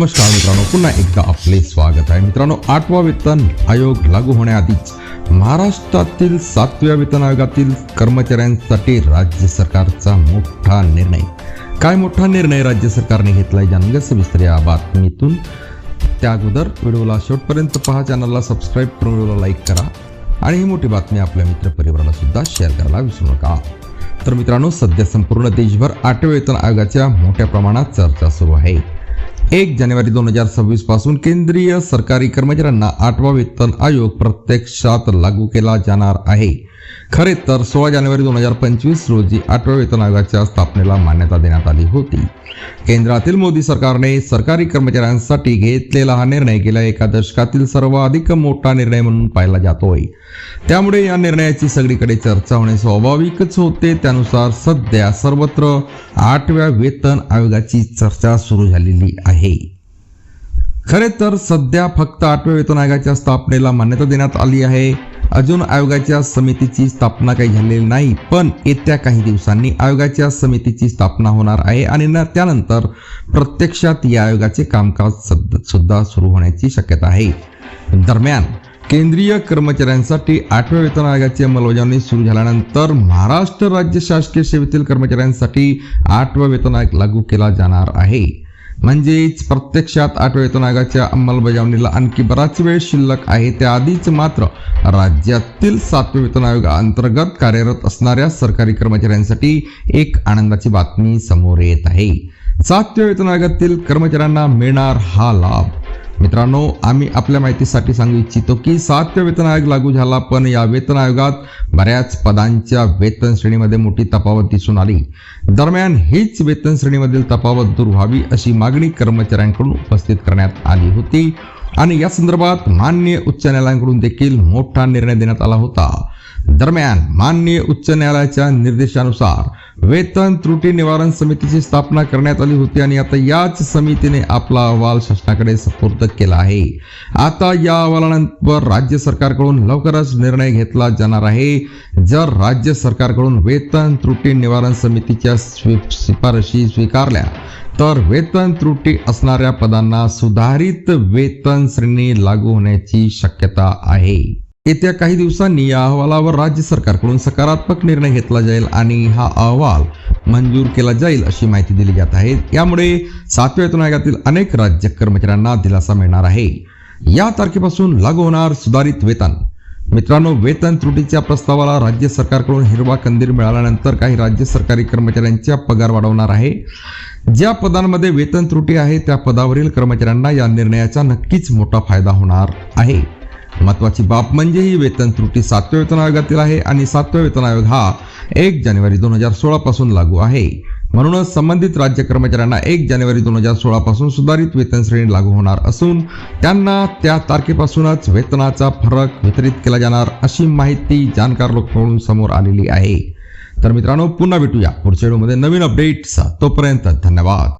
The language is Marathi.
नमस्कार मित्रांनो पुन्हा एकदा आपले स्वागत आहे. मित्रांनो आठवा वेतन आयोग लागू होण्याआधीच महाराष्ट्रातील सातव्या वेतन आयोगातील कर्मचाऱ्यांसाठी राज्य सरकारचा मोठा निर्णय. काय मोठा निर्णय राज्य सरकारने घेतलाय जाणून सविस्तर या बातमीतून. त्या अगोदर व्हिडिओला शेवटपर्यंत पहा चॅनलला सबस्क्राईब करून व्हिडिओला लाईक करा आणि ही मोठी बातमी आपल्या मित्रपरिवाराला सुद्धा शेअर करायला विसरू नका. तर मित्रांनो सध्या संपूर्ण देशभर आठव्या वेतन आयोगाच्या मोठ्या प्रमाणात चर्चा सुरू आहे. एक जानेवारी दोन हजार सव्वीसपासून केंद्रीय सरकारी कर्मचाऱ्यांना आठवा वेतन आयोग प्रत्यक्षात लागू केला जाणार आहे. खरे तर सोळा जानेवारी दोन हजार पंचवीस रोजी आठव्या वेतन आयोगाच्या स्थापनेला मान्यता देण्यात आली होती. केंद्रातील मोदी सरकारने सरकारी कर्मचाऱ्यांसाठी घेतलेला हा निर्णय गेल्या एका दशकातील सर्वाधिक मोठा निर्णय म्हणून पाहिला जातोय. त्यामुळे या निर्णयाची सगळीकडे चर्चा होणे स्वाभाविकच होते. त्यानुसार सध्या सर्वत्र आठव्या वेतन आयोगाची चर्चा सुरू झालेली आहे. खरे तर सध्या फक्त आठव्या वेतन आयोगाच्या स्थापनेला मान्यता देण्यात आली आहे. अजून आयोगाच्या समितीची स्थापना काही झालेली नाही पण येत्या काही दिवसांनी आयोगाच्या समितीची स्थापना होणार आहे आणि न- त्यानंतर प्रत्यक्षात या आयोगाचे कामकाज सद- सुद्धा सुरू होण्याची शक्यता आहे. दरम्यान केंद्रीय कर्मचाऱ्यांसाठी आठव्या वेतन आयोगाची अंमलबजावणी सुरू झाल्यानंतर महाराष्ट्र राज्य शासकीय सेवेतील कर्मचाऱ्यांसाठी आठवा वेतन आयोग लागू केला जाणार आहे. म्हणजेच प्रत्यक्षात आठव्या वेतन अंमलबजावणीला आणखी बराच वेळ शिल्लक आहे. त्याआधीच मात्र राज्यातील सातव्या वेतन आयोगाअंतर्गत कार्यरत असणाऱ्या सरकारी कर्मचाऱ्यांसाठी एक आनंदाची बातमी समोर येत आहे. सातव्या वेतन आयोगातील कर्मचाऱ्यांना मिळणार हा लाभ. मित्रांनो आम्ही आपल्या माहितीसाठी सांगू इच्छितो की सातव्या वेतन आयोग लागू झाला पण या वेतन आयोगात बऱ्याच पदांच्या वेतन श्रेणीमध्ये मोठी तफावत दिसून आली. दरम्यान हीच वेतन श्रेणीमधील तफावत दूर व्हावी अशी मागणी कर्मचाऱ्यांकडून उपस्थित करण्यात आली होती. आणि या संदर्भात मान्य उच्च न्यायालयाकडून देखील मोठा निर्णय देण्यात आला होता. दरम्यान माननीय उच्च न्यायालयाच्या निर्देशानुसार वेतन त्रुटी निवारण समितीची स्थापना करण्यात आली होती आणि आता याच समितीने आपला अहवाल शासनाकडे सुपूर्द केला आहे. आता या अहवालानंतर राज्य सरकारकडून लवकरच निर्णय घेतला जाणार आहे. जर राज्य सरकारकडून वेतन त्रुटी निवारण समितीच्या शिफारशी स्वीकारल्या तर वेतन त्रुटी असणाऱ्या पदांना सुधारित वेतन श्रेणी लागू होण्याची शक्यता आहे. येत्या काही दिवसांनी या अहवालावर राज्य सरकारकडून सकारात्मक निर्णय घेतला जाईल आणि हा अहवाल मंजूर केला जाईल अशी माहिती दिली जात आहे. यामुळे सातव्या वेतन आयोगातील अनेक राज्य कर्मचाऱ्यांना दिलासा मिळणार आहे. या तारखेपासून लागू होणार सुधारित वेतन. मित्रांनो वेतन त्रुटीच्या प्रस्तावाला राज्य सरकारकडून हिरवा कंदील मिळाल्यानंतर काही राज्य सरकारी कर्मचाऱ्यांच्या पगार वाढवणार आहे. ज्या पदांमध्ये वेतन त्रुटी आहे त्या पदावरील कर्मचाऱ्यांना या निर्णयाचा नक्कीच मोठा फायदा होणार आहे. महत्वाची बाब म्हणजे ही वेतन त्रुटी सातव्या वेतन आयोगातील आहे आणि सातव्या वेतन आयोग हा एक जानेवारी दोन हजार सोळा पासून लागू आहे. म्हणूनच संबंधित राज्य कर्मचाऱ्यांना एक जानेवारी दोन हजार सोळा पासून सुधारित वेतन श्रेणी लागू होणार असून त्यांना त्या तारखेपासूनच वेतनाचा फरक वितरित केला जाणार अशी माहिती जाणकार लोकांकडून समोर आलेली आहे. तर मित्रांनो पुन्हा भेटूया पुढच्या व्हिडिओमध्ये. नवीन अपडेट्स तोपर्यंत धन्यवाद.